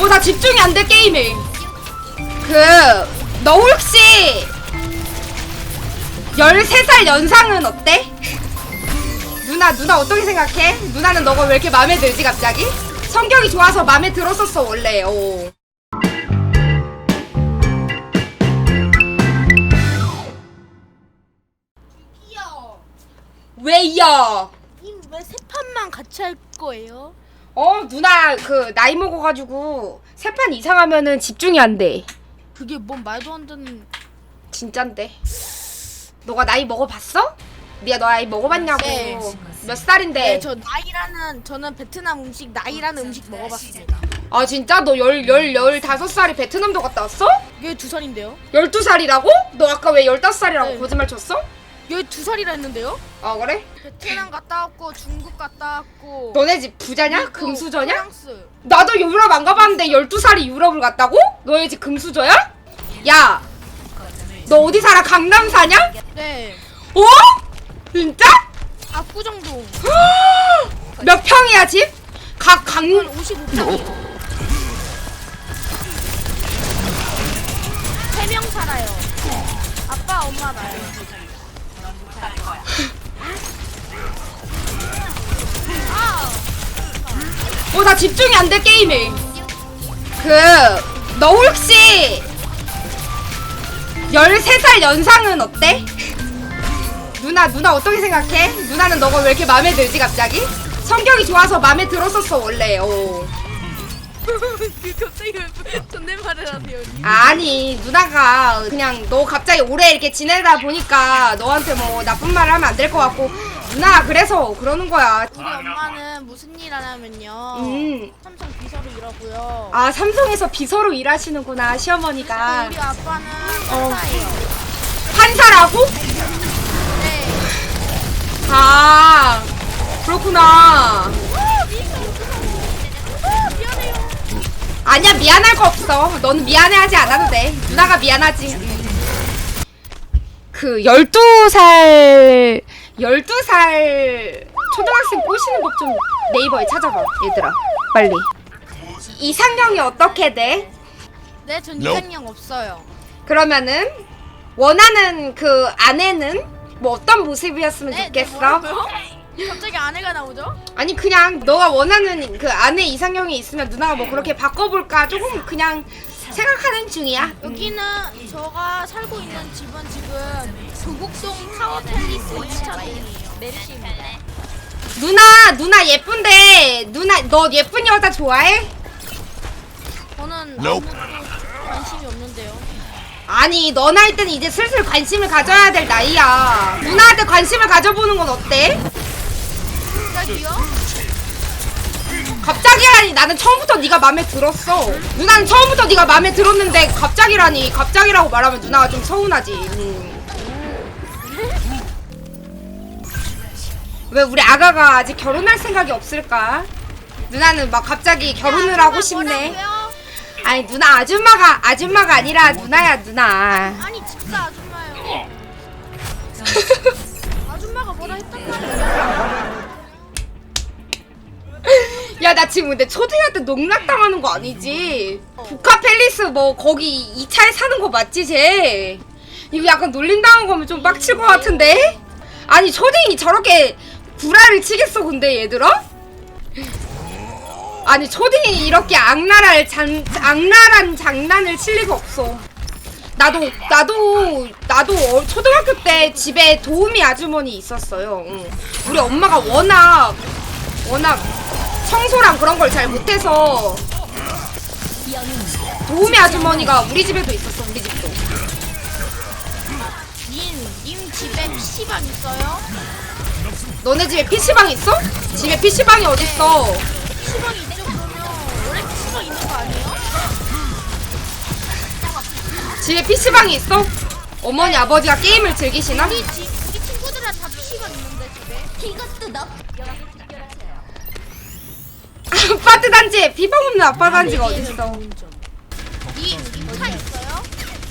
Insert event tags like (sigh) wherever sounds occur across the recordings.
어, 나 집중이 안 돼, 게임에. 그, 너 혹시 13살 연상은 어때? 누나, 누나 어떻게 생각해? 누나는 너가 왜 이렇게 마음에 들지, 갑자기? 성격이 좋아서 마음에 들었었어, 원래. 어. 왜요? 님왜 세 판만 같이 할 거예요? 어, 누나, 그, 나이 먹어가지고, 세 판 이상 하면은 집중이 안 돼. 그게 뭔 말도 안 되는 진짠데. 너가 나이 먹어봤어? 니가 너 나이 먹어봤냐고. 네. 몇 살인데? 네, 저 나이라는 저는 베트남 음식 나이라는 음식 먹어봤습니다. 아, 진짜? 너 열, 열, 열 다섯 살이 베트남도 갔다 왔어? 이게 두 살인데요? 열두 살이라고? 너 아까 왜 열다섯 살이라고 네. 거짓말 쳤어? 열두 살이라 했는데요? 아, 그래? 베트남 갔다 왔고 중국 갔다 왔고 너네 집 부자냐? 그리고 금수저냐? 프랑스. 나도 유럽 안 가봤는데 12살이 유럽을 갔다고? 너네 집 금수저야? 야! 너 어디 살아? 강남 사냐? 네. 어? 진짜? 압구정동. (gasps) 몇 평이야 집? 각 강... 이건 55평이에요. 세명 살아요. 아빠, 엄마, 나요. 어, 나 집중이 안 돼, 게임에. 그, 너 혹시 13살 연상은 어때? 누나, 누나 어떻게 생각해? 누나는 너가 왜 이렇게 마음에 들지, 갑자기? 성격이 좋아서 마음에 들었었어, 원래. 어. (laughs) 갑자기 왜 존댓말을 하세요? 아니, 누나가 그냥 너 갑자기 오래 이렇게 지내다 보니까 너한테 뭐 나쁜 말을 하면 안 될 것 같고, 누나 그래서 그러는 거야. 우리 엄마는 무슨 일 하냐면요. 음. 삼성 비서로 일하고요. 아, 삼성에서 비서로 일하시는구나, 시어머니가. 우리 아빠는 어. 판사예요. 판사라고? 네. 아, 그렇구나. 아, 미안해요. 아니야, 미안할 거 없어. 너는 미안해하지 않아도 돼. 누나가 미안하지. 그, 12살, 12살 초등학생 꼬시는 법 좀 네이버에 찾아봐, 얘들아. 빨리. 이상형이 어떻게 돼? 네, 전. 이상형 없어요. 그러면은, 원하는 그 아내는 뭐 어떤 모습이었으면 네, 네, 좋겠어? 뭐라고요? 갑자기 아내가 나오죠? 아니 그냥 너가 원하는 그 아내 이상형이 있으면 누나가 뭐 그렇게 바꿔볼까 조금 그냥 생각하는 중이야. 여기는 제가 살고 있는 집은 지금 조국동 타워 팰리스 2차동이에요. 메르시입니다. 누나 누나 예쁜데 누나 너 예쁜 여자 좋아해? 저는 Nope. 아무것도 관심이 없는데요. 아니 너 나이 때는 이제 슬슬 관심을 가져야 될 나이야. 누나한테 관심을 가져보는 건 어때? 갑자기요? 갑자기라니 나는 처음부터 네가 마음에 들었어. 누나는 처음부터 네가 마음에 들었는데 갑자기라니 갑자기라고 말하면 누나가 좀 서운하지. 음. 왜 우리 아가가 아직 결혼할 생각이 없을까? 누나는 막 갑자기 결혼을 하고 싶네. 뭐라고요? 아니 누나 아줌마가 아줌마가 아니라 누나야 누나. 아니 진짜 아줌마요. (laughs) 아줌마가 뭐라 했단 말이에요? 야나 지금 근데 초딩한테 농락 당하는 거 아니지? 북카 팰리스 뭐 거기 2차에 사는 거 맞지 쟤? 이거 약간 놀림 당한 거면 좀 빡칠 것 같은데? 아니 초딩이 저렇게 구라를 치겠어 근데 얘들아? 아니 초딩이 이렇게 악랄할 장, 악랄한 장난을 칠 리가 없어 나도 나도 나도 어- 초등학교 때 집에 도우미 아주머니 있었어요 응. 우리 엄마가 워낙 워낙 청소랑 그런 걸 잘 못해서 도우미 아주머니가 우리 집에도 있었어 우리 집도 님, 님 집에 PC방 있어요? 너네 집에 PC방 있어? 집에 PC방이 어딨어 PC방 있죠 그러면 원래 PC방 있는 거 아니에요? 집에 PC방이 있어? 어머니 아버지가 게임을 즐기시나? 우리 집 우리 친구들은 다 PC방 있는데 집에 이것도 너 아파트 단지에 비방 없는 아파트 단지가 어딨어 님, 님차 있어요?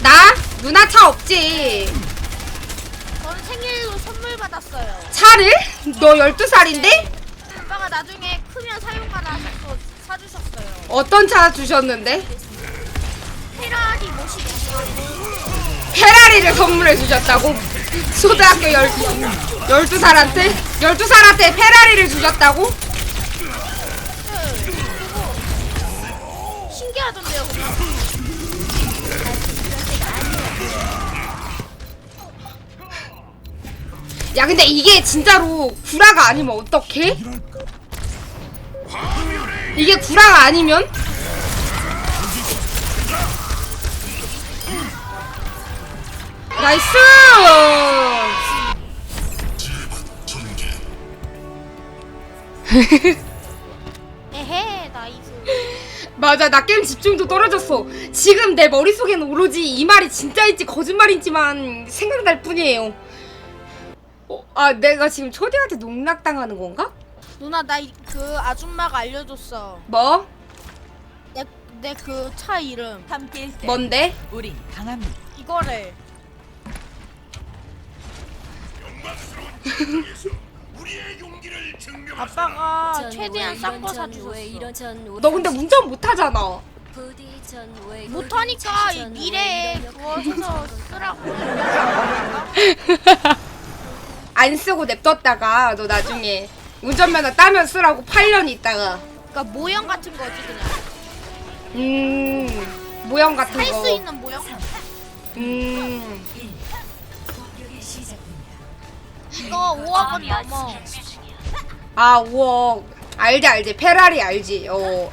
나? 누나 차 없지 저는 생일로 선물 받았어요 차를? 너 12살인데? 아빠가 나중에 크면 사용 가나 해서 사주셨어요 어떤 차 주셨는데? 페라리 모시기 페라리를 선물해 주셨다고? 초등학교 12, 12 살한테? 12살한테 페라리를 주셨다고? 신기하던데요 그냥 야 근데 이게 진짜로 구라가 아니면 어떡해? 이게 구라가 아니면? 나이스! 에헤 나이스 맞아 나 게임 집중도 떨어졌어 지금 내 머릿속에는 오로지 이 말이 진짜인지 거짓말인지만 생각날 뿐이에요 어, 아 내가 지금 초딩한테 농락당하는 건가? 누나 나 그 아줌마가 알려줬어 뭐? 내내그 차 이름 함께일 때 뭔데? 우린 강합니다. 이거래 아빠가 최대한 싼 거 사주셨어 너 근데 운전 못하잖아 못하니까 이 미래에 그거 사서 쓰라고 (laughs) 안 쓰고 냅뒀다가 너 나중에 운전면허 따면 쓰라고 8년 있다가 그러니까 모형 같은 거지 그냥 음 모형 같은 할거수 있는 모형 음 이거 5억 원 넘어 아, 우와. 알지, 알지. 페라리 알지. 어.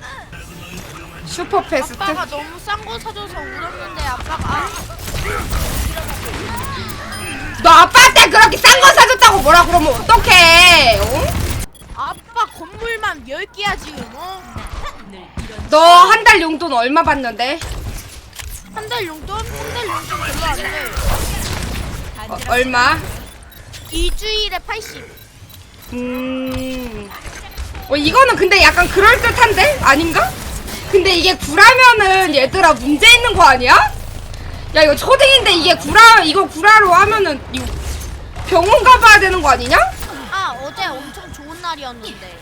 슈퍼패스트? 아빠가 너무 싼 거 사줘서 울었는데 아빠가 너 아빠한테 그렇게 싼 거 뭐라 그러면 어떡해? 어? 아빠 건물만 10개야 지금 어? 너한 달 용돈 얼마 받는데? 한 달 용돈? 한 달 용돈 별로 안돼 어, 얼마? 일주일에 80 음. 어, 이거는 근데 약간 그럴듯한데? 아닌가? 근데 이게 구라면은 얘들아 문제 있는 거 아니야? 야, 이거 초딩인데 이게 구라, 이거 구라로 하면은 이거 병원 가봐야 되는 거 아니냐? 아 어제 엄청 좋은 날이었는데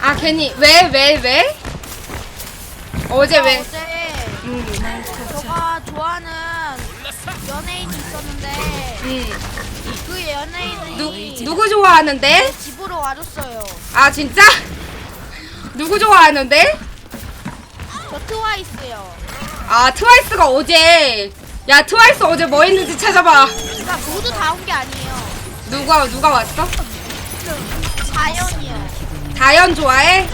아, 괜히. 왜, 왜, 왜? 어제 왜? 어제 음. 저가 좋아하는 연예인이 있었는데 음. 그 연예인이 누, 누구 좋아하는데? 집으로 와줬어요 아 진짜? 누구 좋아하는데? 저 트와이스요 아 트와이스가 어제 야 트와이스 어제 뭐 했는지 찾아봐 그러니까 모두 다 온 게 아니에요 누가 누가 왔어? 자연이요 다현 좋아해?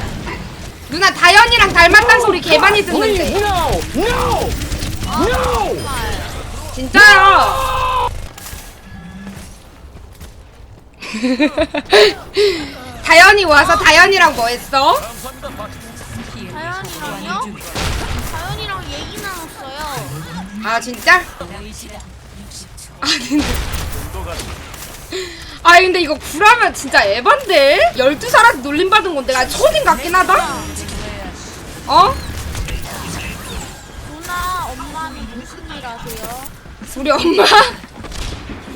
누나 다현이랑 닮았단 소리 개 많이 듣는데 아 정말 진짜야 (laughs) 다현이 와서 다현이랑 뭐 했어? 자연이랑요? 자연이랑 얘기 나눴어요 아 진짜? 아 근데 아 근데 이거 구라면 진짜 에반데? 12살한테 놀림받은 건데 나 초딩 같긴 하다? 어? 누나 엄마는 무슨 일 하세요? 우리 엄마?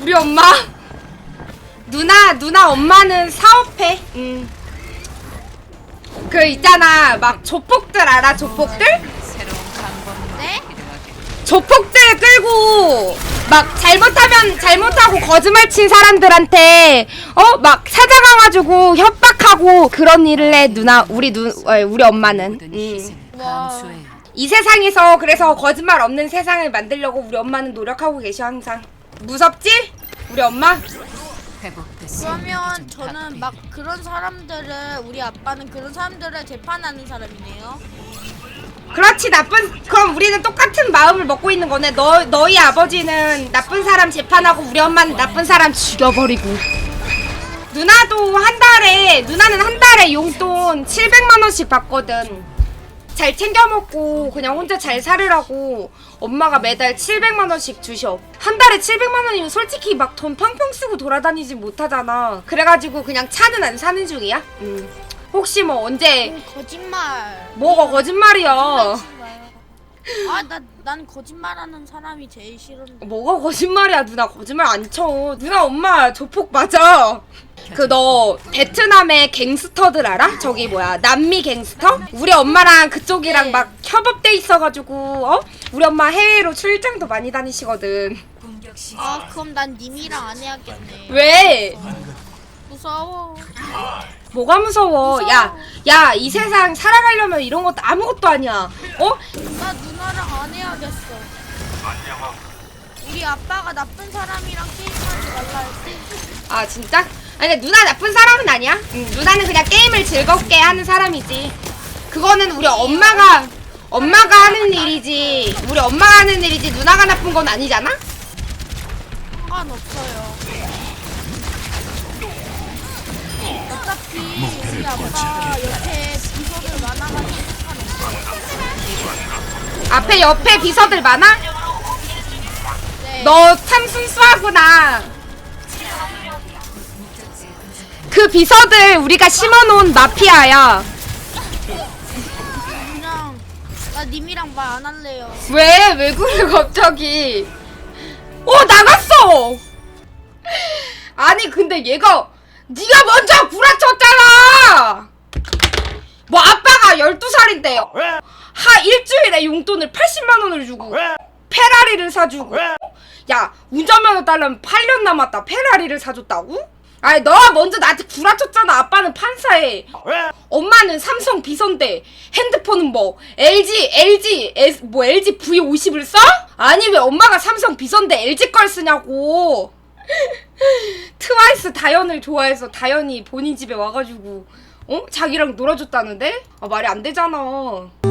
우리 엄마? 누나 누나 엄마는 사업해 음. 그 있잖아 막 조폭들 알아 조폭들? 네? 조폭들 끌고 막 잘못하면 잘못하고 거짓말 친 사람들한테 어 막 찾아가가지고 협박하고 그런 일을 해 누나 우리 누 어, 우리 엄마는. 음. 와. 이 세상에서 그래서 거짓말 없는 세상을 만들려고 우리 엄마는 노력하고 계셔 항상. 무섭지? 우리 엄마? 그러면 저는 막 그런 사람들을 우리 아빠는 그런 사람들을 재판하는 사람이네요 그렇지 나쁜 그럼 우리는 똑같은 마음을 먹고 있는 거네. 너 너희 아버지는 나쁜 사람 재판하고 우리 엄마는 나쁜 사람 죽여버리고. 누나도 한 달에 누나는 한 달에 용돈 700만 원씩 받거든. 잘 챙겨 먹고 그냥 혼자 잘 살으라고 엄마가 매달 700만 원씩 주셔. 한 달에 700만 원이면 솔직히 막 돈 펑펑 쓰고 돌아다니지 못하잖아. 그래가지고 그냥 차는 안 사는 중이야? 음. 혹시 뭐 언제 음, 거짓말 뭐가 거짓말이야 거짓말. 아나난 거짓말하는 사람이 제일 싫은데. 뭐가 거짓말이야 누나 거짓말 안 쳐. 누나 엄마 조폭 맞아. 그 너 베트남의 갱스터들 알아? 저기 뭐야 남미 갱스터? 우리 엄마랑 그쪽이랑 네. 막 협업돼 있어가지고 어? 우리 엄마 해외로 출장도 많이 다니시거든. 아 그럼 난 님이랑 안 해야겠네. 왜? 무서워. 뭐가 무서워? 무서워. 야, 야, 이 세상 살아가려면 이런 것도 아무것도 아니야. 어? 나 누나랑 안 해야겠어. 우리 아빠가 나쁜 사람이랑 게임하지 말라 했지. 아 진짜? 아니 근데 누나 나쁜 사람은 아니야. 응, 누나는 그냥 게임을 즐겁게 하는 사람이지. 그거는 우리 엄마가 엄마가 하는 일이지. 우리 엄마가 하는 일이지. 누나가 나쁜 건 아니잖아. 상관없어요. 어차피 우리 아빠 옆에 비서들 많아가지고. 앞에 옆에 비서들 많아? 네. 너 참 순수하구나. 그 비서들 우리가 심어놓은 마피아야. 그냥 나 님이랑 말 안 할래요. 왜? 왜 그래 갑자기? 어 나갔어. 아니 근데 얘가 네가 먼저 구라쳤잖아. 뭐 아빠가 12살인데 하 일주일에 용돈을 80만 원을 주고 페라리를 사주고. 야 운전면허 따려면 8년 남았다. 페라리를 사줬다고? 아니 너가 먼저 나한테 구라쳤잖아 아빠는 판사에. 엄마는 삼성 비선대 핸드폰은 뭐 LG LG S, 뭐 LG V50을 써? 아니 왜 엄마가 삼성 비선대 LG 걸 쓰냐고 (laughs) 트와이스 다현을 좋아해서 다현이 본인 집에 와가지고 어? 자기랑 놀아줬다는데? 아 말이 안 되잖아